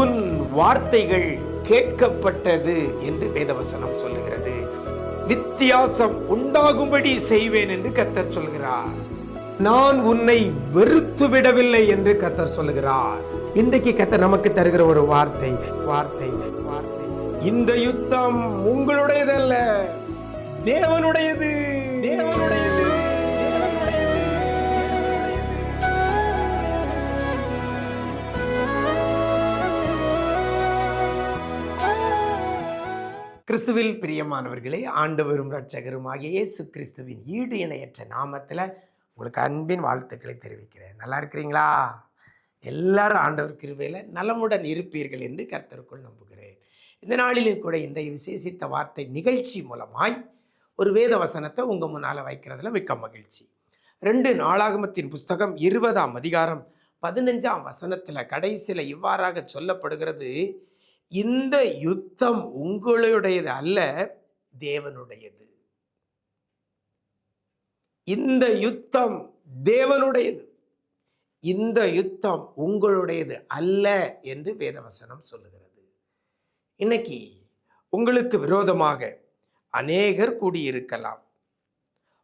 உன் வார்த்தைகள் கேட்கப்பட்டது என்று வேதவசனம் சொல்லுகிறது. வித்தியாசம் உண்டாகும்படி செய்வேன் என்று கத்தர் சொல்கிறார். நான் உன்னை வெறுத்து விடவில்லை என்று கத்தர் சொல்லுகிறார். இன்றைக்கு கத்தர் நமக்கு தருகிற ஒரு வார்த்தை வார்த்தை வார்த்தை. இந்த யுத்தம் உங்களுடையதல்ல தேவனுடையது. தேவனுடைய கிறிஸ்துவில் பிரியமானவர்களே ஆண்டவரும் ரட்சகரும் ஆகிய இயேசு கிறிஸ்துவின் ஈடு இணையற்ற நாமத்தில் உங்களுக்கு அன்பின் வாழ்த்துக்களை தெரிவிக்கிறேன். நல்லா இருக்கிறீங்களா? எல்லாரும் ஆண்டவர் கிருவையில் நலமுடன் இருப்பீர்கள் என்று கர்த்தருக்குள் நம்புகிறேன். இந்த நாளிலும் கூட இந்த விசேஷித்த வார்த்தை நிகழ்ச்சி மூலமாய் ஒரு வேத வசனத்தை உங்கள் முன்னால் வைக்கிறதுல மிக்க மகிழ்ச்சி. ரெண்டு நாளாகமத்தின் புஸ்தகம் இருபதாம் அதிகாரம் பதினஞ்சாம் வசனத்தில் கடைசியில் இவ்வாறாக சொல்லப்படுகிறது. இந்த யுத்தம் உங்களுடையது அல்ல தேவனுடையது. இந்த யுத்தம் தேவனுடையது. இந்த யுத்தம் உங்களுடையது அல்ல என்று வேதவசனம் சொல்லுகிறது. இன்னைக்கு உங்களுக்கு விரோதமாக அநேகர் கூடியிருக்கலாம்.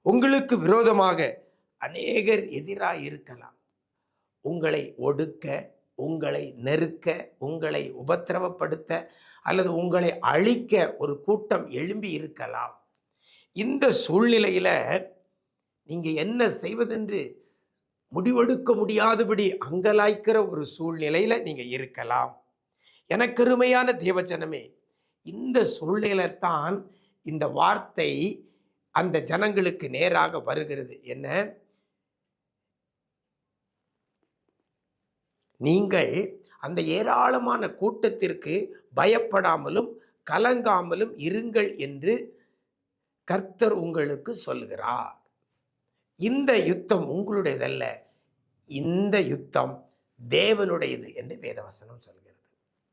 உங்களுக்கு விரோதமாக அநேகர் எதிராக இருக்கலாம் உங்களை ஒடுக்க உங்களை நெருக்க உங்களை உபத்திரவப்படுத்த அல்லது உங்களை அழிக்க ஒரு கூட்டம் எழும்பி இருக்கலாம். இந்த சூழ்நிலையில் நீங்கள் என்ன செய்வதென்று முடிவெடுக்க முடியாதபடி அங்கலாய்க்கிற ஒரு சூழ்நிலையில் நீங்கள் இருக்கலாம். எனக்கு தேவச்சனமே இந்த சூழ்நிலை தான் இந்த வார்த்தை அந்த ஜனங்களுக்கு நேராக வருகிறது. என்ன? நீங்கள் அந்த ஏராளமான கூட்டத்திற்கு பயப்படாமலும் கலங்காமலும் இருங்கள் என்று கர்த்தர் உங்களுக்கு சொல்கிறார் இந்த யுத்தம் உங்களுடையதல்ல. இந்த யுத்தம் தேவனுடையது என்று வேதவசனம் சொல்கிறது.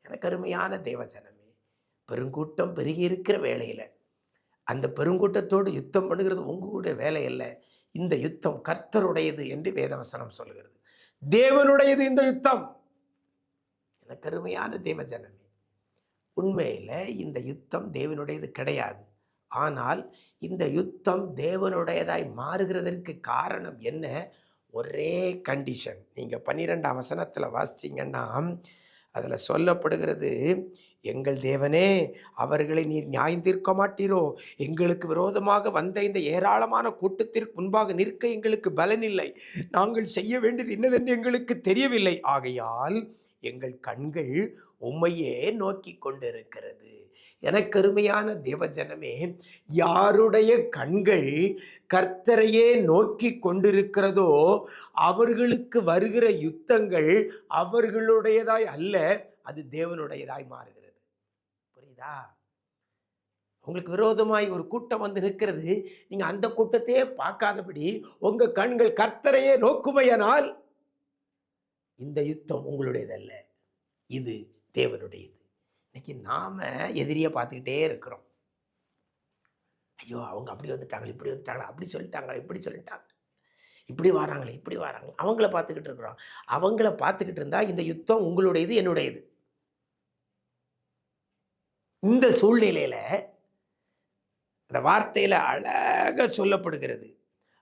எனக்கு அருமையான தேவஜனமே பெருங்கூட்டம் பெருகி இருக்கிற வேலையில் அந்த பெருங்கூட்டத்தோடு யுத்தம் பண்ணுகிறது உங்களுடைய வேலையல்ல இந்த யுத்தம் கர்த்தருடையது என்று வேதவசனம் சொல்கிறது. தேவனுடையது இந்த யுத்தம். எனக்கு தேவ ஜனமே உண்மையில் இந்த யுத்தம் தேவனுடையது கிடையாது. ஆனால் இந்த யுத்தம் தேவனுடையதாய் மாறுகிறதற்கு காரணம் என்ன? ஒரே கண்டிஷன் நீங்கள் பன்னிரெண்டாம் வசனத்தில் வாசிச்சிங்கன்னா அதில் சொல்லப்படுகிறது எங்கள் தேவனே அவர்களை நீர் நியாயம் தீர்க்க மாட்டீரோ? எங்களுக்கு விரோதமாக வந்த இந்த ஏராளமான கூட்டத்திற்கு முன்பாக நிற்க எங்களுக்கு பலனில்லை. நாங்கள் செய்ய வேண்டியது என்னதென்று எங்களுக்கு தெரியவில்லை. ஆகையால் எங்கள் கண்கள் உம்மையே நோக்கி கொண்டிருக்கிறது. எனக்கு அருமையான தேவஜனமே யாருடைய கண்கள் கர்த்தரையே நோக்கி கொண்டிருக்கிறதோ அவர்களுக்கு வருகிற யுத்தங்கள் அவர்களுடையதாய் அல்ல அது தேவனுடையதாய் மாறுகிறது. புரியுதா? உங்களுக்கு விரோதமாய் ஒரு கூட்டம் வந்து நிற்கிறது. நீங்கள் அந்த கூட்டத்தையே பார்க்காதபடி உங்கள் கண்கள் கர்த்தரையே நோக்குமையானால் இந்த யுத்தம் உங்களுடையதல்ல. இது தேவனுடையது. இன்னைக்கு நாம் எதிரியை பார்த்துக்கிட்டே இருக்கிறோம். ஐயோ அவங்க அப்படி வந்துட்டாங்களே இப்படி வந்துட்டாங்களா அப்படி சொல்லிட்டாங்களா இப்படி சொல்லிட்டாங்க. இப்படி வராங்களே இப்படி வராங்களே. அவங்கள பார்த்துக்கிட்டு இருக்கிறோம். அவங்கள பார்த்துக்கிட்டு இருந்தால் இந்த யுத்தம் உங்களுடையது என்னுடையது. இந்த சூழ்நிலையில அந்த வார்த்தையில் அழக சொல்லப்படுகிறது.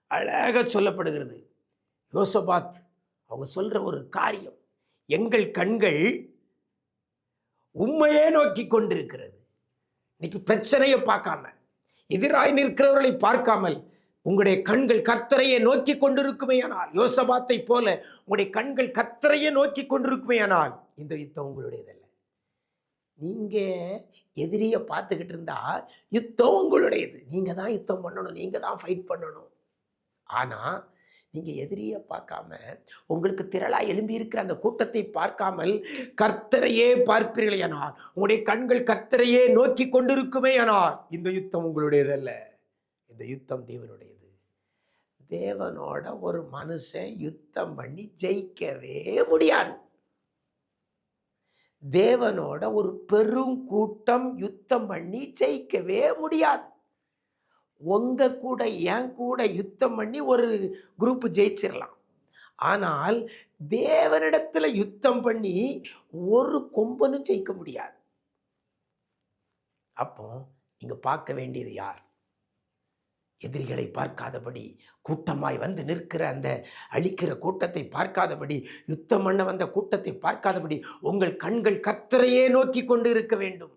அழக சொல்லப்படுகிறது. யோசபாத் அவங்க சொல்கிற ஒரு காரியம் எங்கள் கண்கள் உண்மையே நோக்கி கொண்டிருக்கிறது. இன்னைக்கு பிரச்சனையை பார்க்காம எதிராய் நிற்கிறவர்களை பார்க்காமல் உங்களுடைய கண்கள் கத்தரையை நோக்கி கொண்டிருக்குமேயானால் யோசபாத்தை போல உங்களுடைய கண்கள் கர்த்தரையே நோக்கி கொண்டிருக்குமேயானால் இந்த யுத்தம் உங்களுடையதல்ல. நீங்கள் எதிரியை பார்த்துக்கிட்டு இருந்தா யுத்தம் உங்களுடையது. நீங்கள் தான் யுத்தம் பண்ணணும் நீங்கள் தான் ஃபைட் பண்ணணும். ஆனால் நீங்கள் எதிரியை பார்க்காம உங்களுக்கு திரளாக எழும்பி இருக்கிற அந்த கூட்டத்தை பார்க்காமல் கர்த்தரையே பார்ப்பீர்களே ஆனால் உங்களுடைய கண்கள் கர்த்தரையே நோக்கி கொண்டிருக்குமே ஆனால் இந்த யுத்தம் உங்களுடையதல்ல. இந்த யுத்தம் தேவனுடையது. தேவனோட ஒரு மனுஷன் யுத்தம் பண்ணி ஜெயிக்கவே முடியாது. தேவனோட ஒரு பெரும் கூட்டம் யுத்தம் பண்ணி ஜெயிக்கவே முடியாது. உங்க கூட என் கூட யுத்தம் பண்ணி ஒரு குரூப் ஜெயிச்சிடலாம் ஆனால் தேவனிடத்தில் யுத்தம் பண்ணி ஒரு கொம்பனும் ஜெயிக்க முடியாது. அப்போ நீங்கள் பார்க்க வேண்டியது யார்? எதிரிகளை பார்க்காதபடி கூட்டமாய் வந்து நிற்கிற அந்த அழிக்கிற கூட்டத்தை பார்க்காதபடி யுத்தம் பண்ண வந்த கூட்டத்தை பார்க்காதபடி உங்கள் கண்கள் கர்த்தரையே நோக்கி கொண்டு இருக்க வேண்டும்.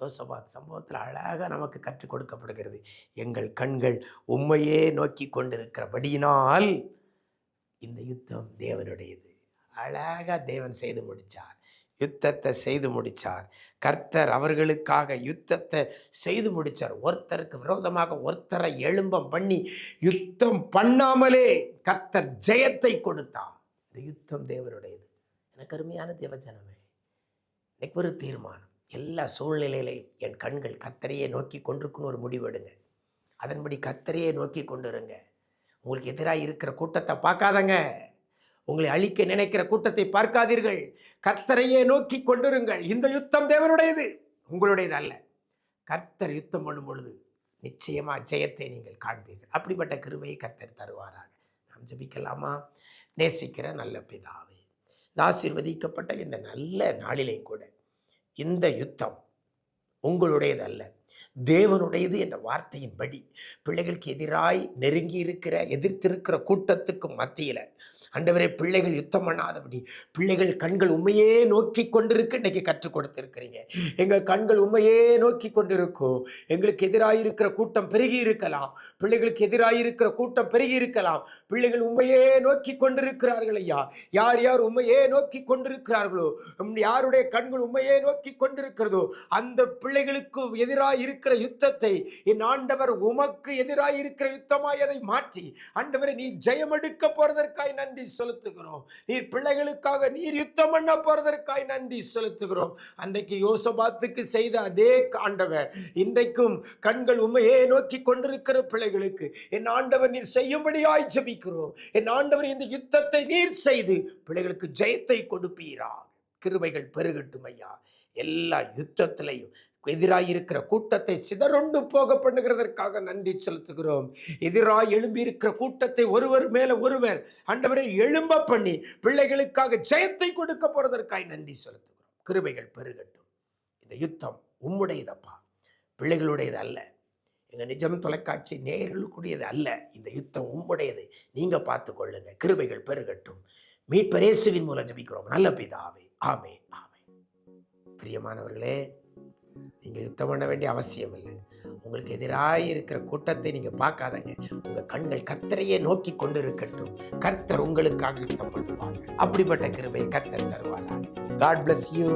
யோசபாத் சம்பவத்தில் அழகாக நமக்கு கற்றுக் கொடுக்கப்படுகிறது. எங்கள் கண்கள் உண்மையே நோக்கி கொண்டிருக்கிறபடியினால் இந்த யுத்தம் தேவனுடையது. அழகாக தேவன் செய்து முடித்தார் யுத்தத்தை செய்து முடித்தார் கர்த்தர் அவர்களுக்காக யுத்தத்தை செய்து முடித்தார் ஒருத்தருக்கு விரோதமாக ஒருத்தரை எழும்பம் பண்ணி யுத்தம் பண்ணாமலே கர்த்தர் ஜெயத்தை கொடுத்தார். இந்த யுத்தம் தேவருடையது. எனக்கு அருமையான தேவஜனமே இன்னைக்கு ஒரு தீர்மானம். எல்லா சூழ்நிலையிலையும் என் கண்கள் கத்தரையே நோக்கி கொண்டிருக்குன்னு ஒரு முடிவெடுங்க அதன்படி கத்தரையே நோக்கி கொண்டுருங்க. உங்களுக்கு எதிராக இருக்கிற கூட்டத்தை பார்க்காதங்க. உங்களை அழிக்க நினைக்கிற கூட்டத்தை பார்க்காதீர்கள். கர்த்தரையே நோக்கி கொண்டிருங்கள். இந்த யுத்தம் தேவனுடையது. உங்களுடையது அல்ல. கர்த்தர் யுத்தம் பண்ணும் பொழுது நிச்சயமா ஜெயத்தை நீங்கள் காண்பீர்கள். அப்படிப்பட்ட கிருவையை கர்த்தர் தருவாராக. நாம் ஜபிக்கலாமா? நேசிக்கிற நல்ல பிதாவே இந்த ஆசீர்வதிக்கப்பட்ட இந்த நல்ல நாளிலே கூட இந்த யுத்தம் உங்களுடையது அல்ல. தேவனுடையது என்ற வார்த்தையின்படி பிள்ளைகளுக்கு எதிராய் நெருங்கி இருக்கிற எதிர்த்திருக்கிற கூட்டத்துக்கு மத்தியில் அண்டவரே பிள்ளைகள் யுத்தம் பண்ணாதபடி பிள்ளைகள் கண்கள் உண்மையே நோக்கி கொண்டிருக்கு இன்னைக்கு கற்றுக் கொடுத்துருக்கிறீங்க. எங்கள் கண்கள் உண்மையே நோக்கி கொண்டிருக்கும். எங்களுக்கு எதிராக இருக்கிற கூட்டம் பெருகி இருக்கலாம் பிள்ளைகளுக்கு எதிராக இருக்கிற கூட்டம் பெருகி இருக்கலாம் பிள்ளைகள் உண்மையே நோக்கி கொண்டிருக்கிறார்கள் ஐயா. யார் யார் உண்மையே நோக்கி கொண்டிருக்கிறார்களோ உம் யாருடைய கண்கள் உண்மையே நோக்கி கொண்டிருக்கிறதோ அந்த பிள்ளைகளுக்கு எதிராக இருக்கிற யுத்தத்தை என் ஆண்டவர் உமக்கு எதிராக இருக்கிற யுத்தமாய் அதை மாற்றி ஆண்டவரை நீ ஜெயம் எடுக்க போறதற்காய் நன்றி. செலுத்துகிறோம். நீர் பிள்ளைகளுக்காக நீர் யுத்தம் பண்ண போறதற்காய் நன்றி செலுத்துகிறோம். அன்றைக்கு யோசபாத்துக்கு செய்த அதே ஆண்டவர் இன்றைக்கும் கண்கள் உண்மையே நோக்கி கொண்டிருக்கிற பிள்ளைகளுக்கு என் ஆண்டவர் நீர் செய்யும்படியாய் ஜபிக்கிறோம். என் ஆண்டவர் இந்த யுத்தத்தை நீர் செய்து பிள்ளைகளுக்கு ஜெயத்தை கொடுப்பீரா கிருபைகள் பெருகட்டும் ஐயா. எல்லா யுத்தத்திலையும் எதிராக இருக்கிற கூட்டத்தை சிதறொண்டு போக பண்ணுகிறதற்காக நன்றி செலுத்துகிறோம். எதிராய் எழும்பி இருக்கிற கூட்டத்தை ஒருவர் மேல ஒருவர் ஆண்டவரை எழும்ப பண்ணி பிள்ளைகளுக்காக ஜெயத்தை கொடுக்க போறதற்காக நன்றி செலுத்துகிறோம். கிருபைகள் பெருகட்டும். இந்த யுத்தம் உம்முடையதப்பா. பிள்ளைகளுடையது அல்ல. எங்க நிஜம் தொலைக்காட்சி நேயர்களுக்குடையது அல்ல. இந்த யுத்தம் உம்முடையது. நீங்க பார்த்து கொள்ளுங்க. கிருபைகள் பெருகட்டும். மீட்பரேசுவின் மூலம் ஜபிக்கிறோம். நல்ல பிதாவே. ஆமே ஆமே பிரியமானவர்களே நீங்கள் யுத்தம் பண்ண வேண்டிய அவசியம் இல்லை. உங்களுக்கு எதிராக இருக்கிற கூட்டத்தை நீங்கள் பார்க்காதங்க. உங்கள் கண்கள் கர்த்தரையே நோக்கி கொண்டு இருக்கட்டும் கர்த்தர் உங்களுக்காக யுத்தம் பண்ணுவாங்க அப்படிப்பட்ட கிருபையை கர்த்தர் தருவாரா காட் பிளஸ் யூ